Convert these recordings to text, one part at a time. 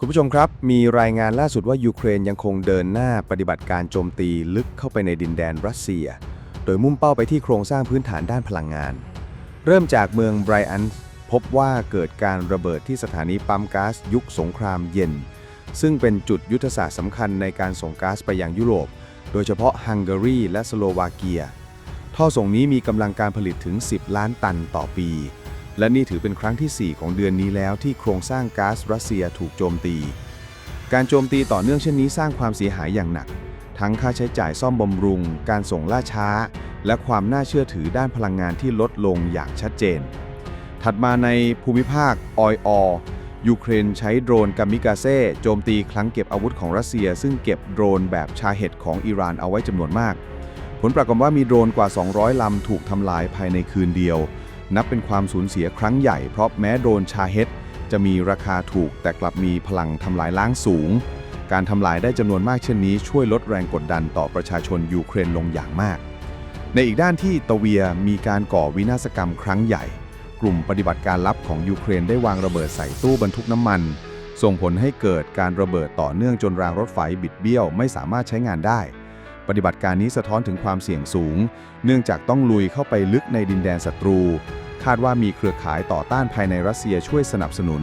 คุณผู้ชมครับ มีรายงานล่าสุดว่ายูเครนยังคงเดินหน้าปฏิบัติการโจมตีลึกเข้าไปในดินแดนรัสเซีย โดยมุ่งเป้าไปที่โครงสร้างพื้นฐานด้านพลังงาน เริ่มจากเมืองไบรอันพบว่าเกิดการระเบิดที่สถานีปั๊มก๊าซยุคสงครามเย็น ซึ่งเป็นจุดยุทธศาสตร์สำคัญในการส่งก๊าซไปยังยุโรป โดยเฉพาะฮังการีและสโลวาเกีย ท่อส่งนี้มีกำลังการผลิตถึง 10 ล้านตันต่อปี และนี่ถือเป็นครั้งที่ 4 ของเดือนนี้แล้วที่โครงสร้างก๊าซรัสเซียถูกโจมตี การโจมตีต่อเนื่องเช่นนี้สร้างความเสียหายอย่างหนัก ทั้งค่าใช้จ่ายซ่อมบำรุง การส่งล่าช้า และความน่าเชื่อถือด้านพลังงานที่ลดลงอย่างชัดเจน ถัดมาในภูมิภาคออยอยูเครนใช้โดรนกามิกาเซ่โจมตีคลังเก็บอาวุธของรัสเซีย ซึ่งเก็บโดรนแบบชาเห็ดของอิหร่านเอาไว้จำนวนมาก ผลปรากฏว่ามีโดรนกว่า 200 ลำถูกทำลายภายในคืนเดียว นับเป็นความสูญเสียครั้งใหญ่เพราะแม้โดรนชาเฮดจะมีราคาถูกแต่กลับมีพลังทำลายล้างสูง การทำลายได้จำนวนมากเช่นนี้ ช่วยลดแรงกดดันต่อประชาชนยูเครนลงอย่างมาก ในอีกด้านที่ตะเวียมีการก่อวินาศกรรมครั้งใหญ่ กลุ่มปฏิบัติการลับของยูเครนได้วางระเบิดใส่ตู้บรรทุกน้ำมัน ส่งผลให้เกิดการระเบิดต่อเนื่องจนรางรถไฟบิดเบี้ยวไม่สามารถใช้งานได้ปฏิบัติการนี้สะท้อนถึงความเสี่ยงสูง เนื่องจากต้องลุยเข้าไปลึกในดินแดนศัตรู คาดว่ามีเครือข่ายต่อต้านภายในรัสเซียช่วยสนับสนุน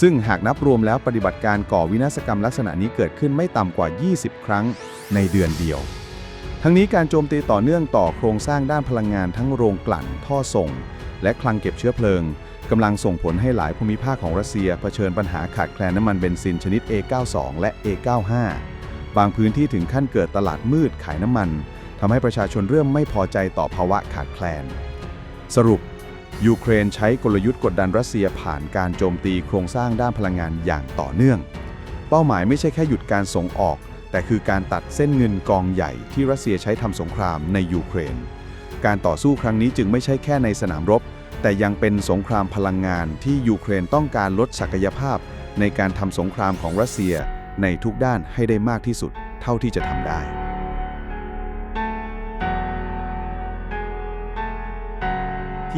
ซึ่งหากนับรวมแล้วปฏิบัติการก่อวินาศกรรมลักษณะนี้เกิดขึ้นไม่ต่ำกว่า 20 ครั้งในเดือนเดียว ทั้งนี้การโจมตีต่อเนื่องต่อโครงสร้างด้านพลังงานทั้งโรงกลั่น ท่อส่ง และคลังเก็บเชื้อเพลิงกำลังส่งผลให้หลายภูมิภาคของรัสเซียเผชิญปัญหาขาดแคลนน้ำมันเบนซินชนิด A92 และ A95 บางพื้นที่ถึงขั้นเกิดตลาดมืดขายน้ำมันทำให้ประชาชนเริ่มไม่พอใจต่อภาวะขาดแคลน สรุป ยูเครนใช้กลยุทธ์กดดันรัสเซียผ่านการโจมตีโครงสร้างด้านพลังงานอย่างต่อเนื่อง เป้าหมายไม่ใช่แค่หยุดการส่งออก แต่คือการตัดเส้นเงินกองใหญ่ที่รัสเซียใช้ทำสงครามในยูเครน การต่อสู้ครั้งนี้จึงไม่ใช่แค่ในสนามรบ แต่ยังเป็นสงครามพลังงานที่ยูเครนต้องการลดศักยภาพ ในการทำสงครามของรัสเซียในทุกด้านให้ได้มากที่สุดเท่าที่จะทำได้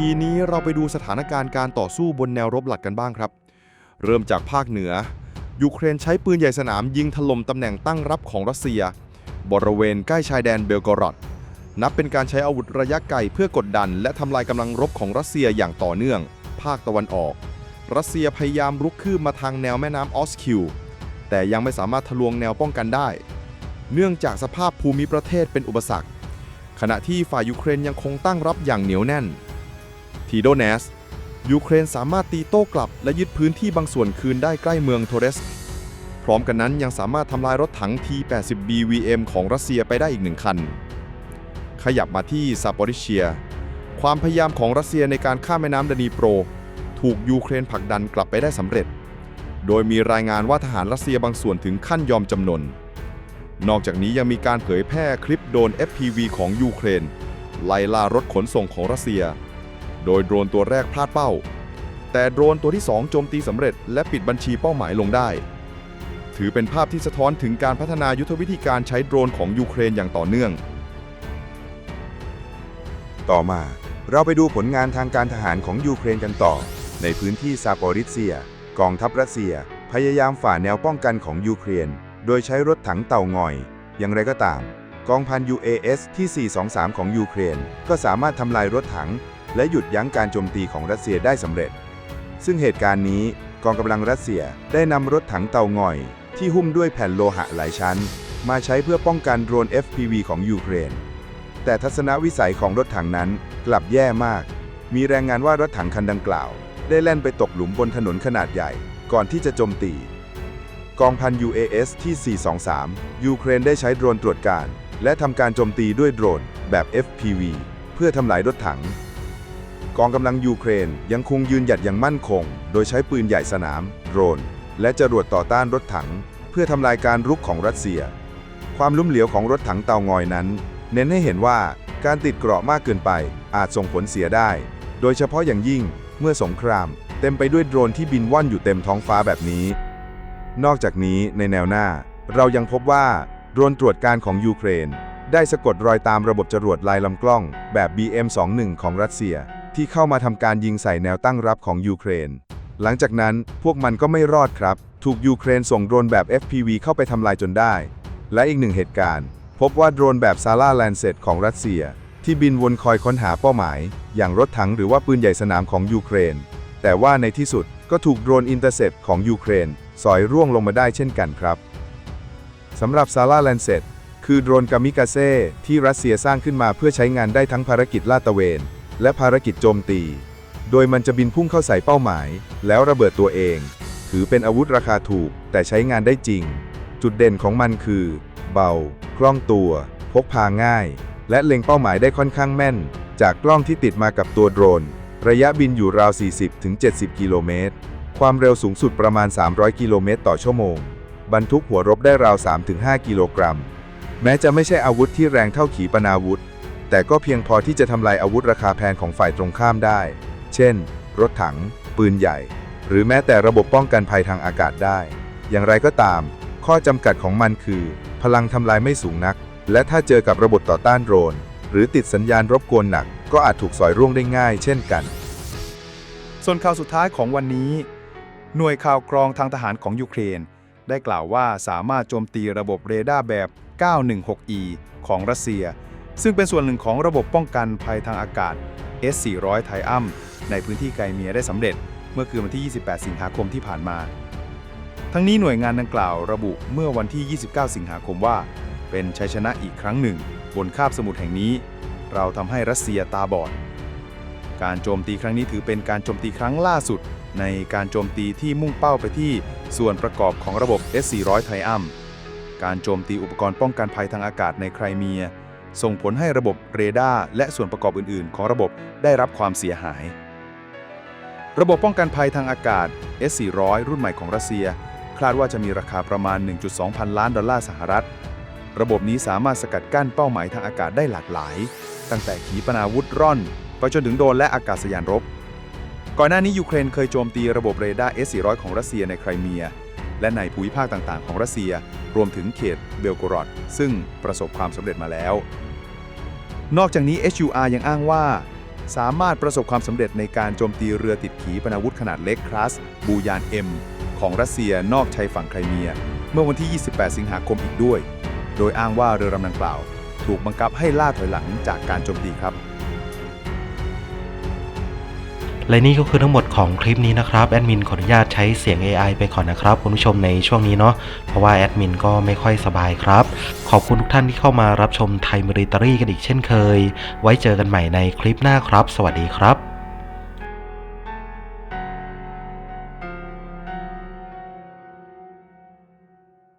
ทีนี้เราไปดูสถานการณ์การต่อสู้บนแนวรบหลักกันบ้างครับ เริ่มจากภาคเหนือ ยูเครนใช้ปืนใหญ่สนามยิงถล่มตำแหน่งตั้งรับของรัสเซีย บริเวณใกล้ชายแดนเบลกอรอด นับเป็นการใช้อาวุธระยะไกลเพื่อกดดัน และทำลายกำลังรบของรัสเซียอย่างต่อเนื่อง ภาคตะวันออก รัสเซียพยายามรุกคืบมาทางแนวแม่น้ำออสคิว แต่ยังไม่สามารถทะลวงแนวป้องกันได้ เนื่องจากสภาพภูมิประเทศเป็นอุปสรรค ขณะที่ฝ่ายยูเครนยังคงตั้งรับอย่างเหนียวแน่น ทีโดเนสยูเครนสามารถตีโต้กลับและยึดพื้นที่บางส่วนคืนได้ใกล้เมืองโทเรส พร้อมกันนั้นยังสามารถทำลายรถถัง T-80 BVM ของรัสเซียไปได้อีกหนึ่งคัน ขยับมาที่ซาปอริเชีย ความพยายามของรัสเซียในการข้ามแม่น้ำดานีโปร ถูกยูเครนผลักดันกลับไปได้สำเร็จ โดยมีรายงานว่าทหารรัสเซียบางส่วนถึงขั้นยอมจำนน นอกจากนี้ยังมีการเผยแพร่คลิปโดน FPV ของยูเครนไล่ล่ารถขนส่งของรัสเซีย โดยโดรนตัวแรกพลาดเป้า แต่โดรนตัวที่ 2 โจมตีสำเร็จและปิดบัญชีเป้าหมายลงได้ ถือเป็นภาพที่สะท้อนถึงการพัฒนายุทธวิธีการใช้โดรนของยูเครนอย่างต่อเนื่อง ต่อมาเราไปดูผลงานทางการทหารของยูเครนกันต่อ ในพื้นที่ซาปอริเซีย กองทัพรัสเซีย พยายามฝ่าแนวป้องกันของยูเครน โดยใช้รถถังเต่างอย อย่างไรก็ตาม กองพัน UAS ที่ 423 ของยูเครน ก็สามารถทำลายรถถัง และหยุดยั้งการโจมตีของรัสเซียได้สำเร็จ ซึ่งเหตุการณ์นี้กองกำลังรัสเซียได้นำรถถังเตางอย ที่หุ้มด้วยแผ่นโลหะหลายชั้น มาใช้เพื่อป้องกันโดรน FPV ของยูเครน แต่ทัศนวิสัยของรถถังนั้นกลับแย่มาก มีรายงานว่ารถถังคันดังกล่าว ได้แล่นไปตกหลุมบนถนนขนาดใหญ่ ก่อนที่จะโจมตี กองพัน UAS ที่ 423 ยูเครนได้ใช้โดรนตรวจการ และทำการโจมตีด้วยโดรนแบบ FPV เพื่อทำลายรถถัง กองกำลังยูเครนยังคงยืนหยัดอย่างมั่นคง โดยใช้ปืนใหญ่สนาม โดรน และจรวดต่อต้านรถถัง เพื่อทำลายการรุกของรัสเซีย ความลุ่มเหลวของรถถังเตางอยนั้น เน้นให้เห็นว่าการติดเกราะมากเกินไป อาจส่งผลเสียได้ โดยเฉพาะอย่างยิ่งเมื่อสงคราม เต็มไปด้วยโดรนที่บินว่อนอยู่เต็มท้องฟ้าแบบนี้ นอกจากนี้ในแนวหน้า เรายังพบว่าโดรนตรวจการของยูเครน ได้สะกดรอยตามระบบจรวดลายลำกล้องแบบ BM21 ของรัสเซีย ที่เข้ามาทำการยิงใส่แนวตั้งรับของยูเครน หลังจากนั้นพวกมันก็ไม่รอดครับ ถูกยูเครนส่งโดรนแบบ FPV เข้าไปทำลายจนได้ และอีกหนึ่งเหตุการณ์ พบว่าโดรนแบบซาร่าแลนเซตของรัสเซีย ที่บินวนคอยค้นหาเป้าหมาย อย่างรถถังหรือว่าปืนใหญ่สนามของยูเครน แต่ว่าในที่สุดก็ถูกโดรนอินเตอร์เซปของยูเครน สอยร่วงลงมาได้เช่นกันครับสำหรับซาร่าแลนเซตคือโดรนกามิกาเซ่ที่รัสเซียสร้างขึ้นมาเพื่อใช้งานได้ทั้งภารกิจลาดตระเวน และภารกิจโจมตี โดยมันจะบินพุ่งเข้าใส่เป้าหมาย แล้วระเบิดตัวเอง ถือเป็นอาวุธราคาถูกแต่ใช้งานได้จริง จุดเด่นของมันคือ เบา คล่องตัว พกพาง่าย และเล็งเป้าหมายได้ค่อนข้างแม่น จากกล้องที่ติดมากับตัวโดรน ระยะบินอยู่ราว 40-70 กิโลเมตร ความเร็วสูงสุดประมาณ 300 กิโลเมตรต่อชั่วโมง บรรทุกหัวรบได้ราว 3-5 กิโลกรัม แม้จะไม่ใช่อาวุธที่แรงเท่าขีปนาวุธ แต่ก็เพียงพอที่จะทำลายอาวุธราคาแพงของฝ่ายตรงข้ามได้ เช่น รถถัง ปืนใหญ่ หรือแม้แต่ระบบป้องกันภัยทางอากาศได้ อย่างไรก็ตาม ข้อจำกัดของมันคือ พลังทำลายไม่สูงนัก และถ้าเจอกับระบบต่อต้านโดรน หรือติดสัญญาณรบกวนหนัก ก็อาจถูกสอยร่วงได้ง่าย เช่นกัน ส่วนข่าวสุดท้ายของวันนี้ หน่วยข่าวกรองทางทหารของยูเครน ได้กล่าวว่าสามารถโจมตีระบบเรดาร์แบบ 916E ของรัสเซีย ซึ่งเป็นส่วนหนึ่งของระบบป้องกันภัยทางอากาศ S400 ไทอัมในพื้นที่ไกลเมียได้สำเร็จ เมื่อคืนวันที่ 28 สิงหาคมที่ผ่านมา ทั้งนี้หน่วยงานดังกล่าวระบุเมื่อวันที่ 29 สิงหาคมว่า เป็นชัยชนะอีกครั้งหนึ่ง บนคาบสมุทรแห่งนี้ เราทำให้รัสเซียตาบอด การโจมตีครั้งนี้ถือเป็นการโจมตีครั้งล่าสุด ในการโจมตีที่มุ่งเป้าไปที่ส่วนประกอบของระบบ S400 ไทอัมการโจมตีอุปกรณ์ป้องกันภัยทางอากาศในไครเมีย ส่งผลให้ระบบเรดาร์และส่วนประกอบอื่น ๆ ของระบบได้รับความเสียหาย ระบบป้องกันภัยทางอากาศ S400 รุ่นใหม่ของรัสเซีย คาดว่าจะมีราคาประมาณ 1.2 พันล้านดอลลาร์สหรัฐ ระบบนี้สามารถสกัดกั้นเป้าหมายทางอากาศได้หลากหลาย ตั้งแต่ขีปนาวุธร่อน ไปจนถึงโดรนและอากาศยานรบ ก่อนหน้านี้ยูเครนเคยโจมตีระบบเรดาร์ S400 ของรัสเซียในไครเมียและในภูมิภาคต่าง ๆ ของรัสเซีย รวมถึงเขตเบลโกรอดซึ่งประสบความสำเร็จมาแล้ว นอกจากนี้ HUR ยังอ้างว่า สามารถประสบความสำเร็จในการโจมตีเรือติดขีปนาวุธขนาดเล็กคลาสบูยาน M ของรัสเซียนอกชายฝั่งไครเมีย เมื่อวันที่ 28 สิงหาคมอีกด้วย โดยอ้างว่าเรือลำดังกล่าว ถูกบังคับให้ล่าถอยหลังจากการโจมตีครับ และนี่ก็คือทั้งหมดของคลิปนี้นะครับแอดมินขออนุญาตใช้เสียง AI ไปก่อนนะครับคุณผู้ชมในช่วงนี้เนาะเพราะว่าแอดมินก็ไม่ค่อยสบายครับ ขอบคุณทุกท่านที่เข้ามารับชมไทยมิริตารีกันอีกเช่นเคย ไว้เจอกันใหม่ในคลิปหน้าครับ สวัสดีครับ